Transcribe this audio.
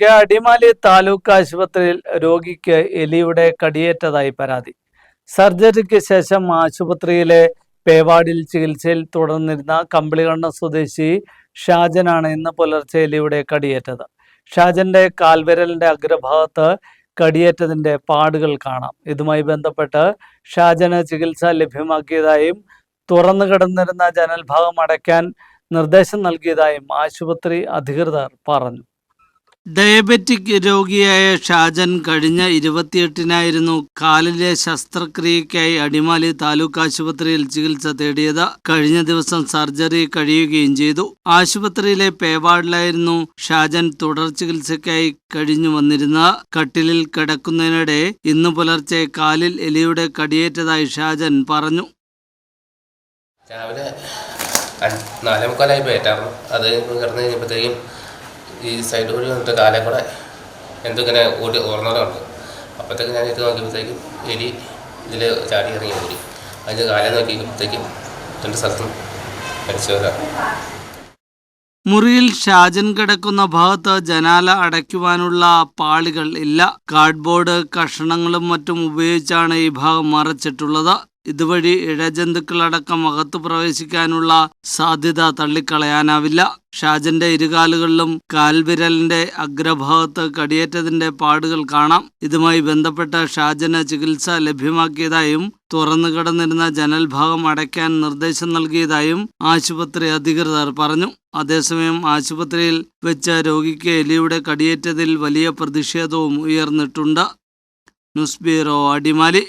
അടിമാലി താലൂക്ക് ആശുപത്രിയിൽ രോഗിക്ക് എലിയുടെ കടിയേറ്റതായി പരാതി. സർജറിക്ക് ശേഷം ആശുപത്രിയിലെ പേവാടിൽ ചികിത്സയിൽ തുടർന്നിരുന്ന കമ്പിളികണ്ണ സ്വദേശി ഷാജനാണ് ഇന്ന് പുലർച്ചെ എലിയുടെ കടിയേറ്റത്. ഷാജന്റെ കാൽവിരലിന്റെ അഗ്രഭാഗത്ത് കടിയേറ്റതിന്റെ പാടുകൾ കാണാം. ഇതുമായി ബന്ധപ്പെട്ട് ഷാജന് ചികിത്സ ലഭ്യമാക്കിയതായും തുറന്നു കിടന്നിരുന്ന ജനൽഭാഗം അടയ്ക്കാൻ നിർദ്ദേശം നൽകിയതായും ആശുപത്രി അധികൃതർ പറഞ്ഞു. ഡയബറ്റിക് രോഗിയായ ഷാജൻ കഴിഞ്ഞ ഇരുപത്തിയെട്ടിനായിരുന്നു കാലിലെ ശസ്ത്രക്രിയയ്ക്കായി അടിമാലി താലൂക്ക് ആശുപത്രിയിൽ ചികിത്സ തേടിയത്. കഴിഞ്ഞ ദിവസം സർജറി കഴിയുകയും ചെയ്തു. ആശുപത്രിയിലെ പേവാർഡിലായിരുന്നു ഷാജൻ തുടർ ചികിത്സയ്ക്കായി കഴിഞ്ഞു വന്നിരുന്ന കട്ടിലിൽ കിടക്കുന്നതിനിടെ ഇന്ന് പുലർച്ചെ കാലിൽ എലിയുടെ കടിയേറ്റതായി ഷാജൻ പറഞ്ഞു. രാവിലെ നാലേ മുക്കാലായി പോയിട്ടായിരുന്നു അത് കിടന്നു കഴിഞ്ഞപ്പോഴത്തേക്കും ഈ സൈഡ് വഴി വന്നിട്ട് കാലേ കൂടെ എന്തോ ഇങ്ങനെ ഓടി ഓർന്നതുണ്ട് അപ്പോഴത്തേക്ക് ഞാൻ ഇത് നോക്കിയപ്പോഴത്തേക്കും എലി ഇതിൽ ചാടി ഇറങ്ങി ഓടി. അതിന് കാലം നോക്കിയപ്പോഴത്തേക്കും രണ്ട് സ്ഥലത്തും മരിച്ചു വരാം മുറിയിൽ ഷാജൻ കിടക്കുന്ന ഭാഗത്ത് ജനാല അടയ്ക്കുവാനുള്ള പാളികൾ ഇല്ല. കാർഡ്ബോർഡ് കഷണങ്ങളും മറ്റും ഉപയോഗിച്ചാണ് ഈ ഭാഗം മറച്ചിട്ടുള്ളത്. ഇതുവഴി ഇഴജന്തുക്കളടക്കം അകത്ത് പ്രവേശിക്കാനുള്ള സാധ്യത തള്ളിക്കളയാനാവില്ല. ഷാജന്റെ ഇരുകാലുകളിലും കാൽവിരലിന്റെ അഗ്രഭാഗത്ത് കടിയേറ്റതിന്റെ പാടുകൾ കാണാം. ഇതുമായി ബന്ധപ്പെട്ട ഷാജന് ചികിത്സ ലഭ്യമാക്കിയതായും തുറന്നു കിടന്നിരുന്ന ജനൽഭാഗം അടയ്ക്കാൻ നിർദ്ദേശം നൽകിയതായും ആശുപത്രി അധികൃതർ പറഞ്ഞു. അതേസമയം ആശുപത്രിയിൽ വെച്ച രോഗിക്ക് എലിയുടെ കടിയേറ്റതിൽ വലിയ പ്രതിഷേധവും ഉയർന്നിട്ടുണ്ട്. News bureau Adimali.